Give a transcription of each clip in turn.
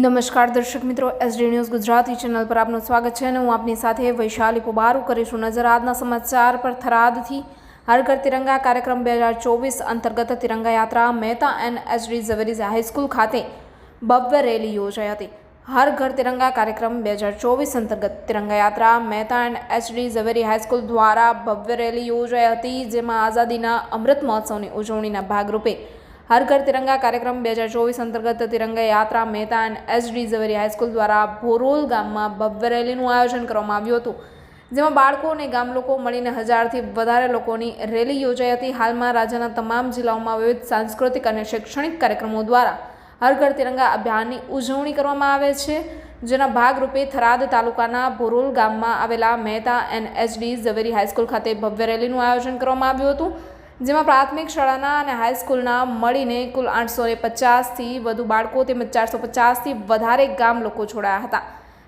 નમસ્કાર દર્શક મિત્રો એસડી ન્યૂઝ ગુજરાતી ચેનલ પર આપનું સ્વાગત છે અને હું આપની સાથે વૈશાલી પુબારું કરીશું નજર આજના સમાચાર પર થરાદથી. હર ઘર તિરંગા કાર્યક્રમ બે હજાર ચોવીસ અંતર્ગત તિરંગા યાત્રા Mehta and SD Zaveri's high school ખાતે ભવ્ય રેલી યોજાઈ હતી. હર ઘર તિરંગા કાર્યક્રમ બે હજાર ચોવીસ અંતર્ગત તિરંગા યાત્રા Mehta and HD Zaveri high school દ્વારા ભવ્ય રેલી યોજાઈ હતી, જેમાં આઝાદીના અમૃત મહોત્સવની ઉજવણીના ભાગરૂપે હર ઘર તિરંગા કાર્યક્રમ બે હજાર ચોવીસ અંતર્ગત તિરંગા યાત્રા Mehta and D Zaveri high school દ્વારા ભોરોલ ગામમાં ભવ્ય રેલીનું આયોજન કરવામાં આવ્યું હતું, જેમાં બાળકો અને ગામ લોકો મળીને હજારથી વધારે લોકોની રેલી યોજાઈ હતી. હાલમાં રાજ્યના તમામ જિલ્લાઓમાં વિવિધ સાંસ્કૃતિક અને શૈક્ષણિક કાર્યક્રમો દ્વારા હર ઘર તિરંગા અભિયાનની ઉજવણી કરવામાં આવે છે, જેના ભાગરૂપે થરાદ તાલુકાના ભોરોલ ગામમાં આવેલા Mehta and HD Zaveri high school ખાતે ભવ્ય રેલીનું આયોજન કરવામાં આવ્યું હતું. જેમાં પ્રાથમિક શાળાના અને હાઈસ્કૂલના મળીને કુલ આઠસો ને પચાસથી વધુ બાળકો તેમજ ચારસો પચાસથી વધારે ગામ લોકો જોડાયા હતા.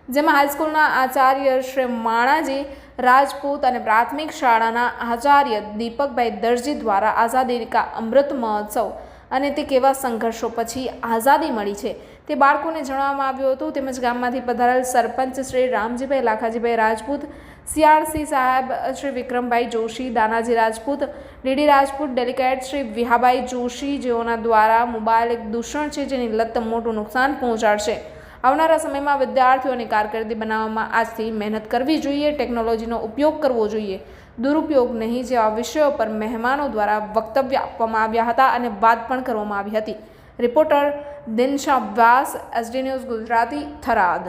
જેમાં હાઈસ્કૂલના આચાર્ય શ્રી માણાજી, રાજપૂત અને પ્રાથમિક શાળાના આચાર્ય દીપકભાઈ દરજી દ્વારા આઝાદી કા અમૃત મહોત્સવ અને તે કેવા સંઘર્ષો પછી આઝાદી મળી છે તે બાળકોને જણાવવામાં આવ્યું હતું. તેમજ ગામમાંથી પધારેલ સરપંચ શ્રી રામજીભાઈ લાખાજીભાઈ રાજપૂત, સીઆરસી સાહેબ શ્રી વિક્રમભાઈ જોશી, દાનાજી રાજપૂત, ડીડી રાજપૂત, ડેલિકેટ શ્રી વિહાભાઈ જોશી જેઓના દ્વારા મોબાઈલ એક દૂષણ છે જેની લત મોટું નુકસાન પહોંચાડશે. આવનારા સમયમાં વિદ્યાર્થીઓની કારકિર્દી બનાવવામાં આજથી મહેનત કરવી જોઈએ, ટેકનોલોજીનો ઉપયોગ કરવો જોઈએ. દુરુપયોગ નહીં જેવા વિષયો પર મહેમાનો દ્વારા વક્તવ્ય આપવામાં આવ્યા હતા અને વાત પણ કરવામાં આવી હતી. Reporter Dinsha Vyas, SD news Gujarati Tharad.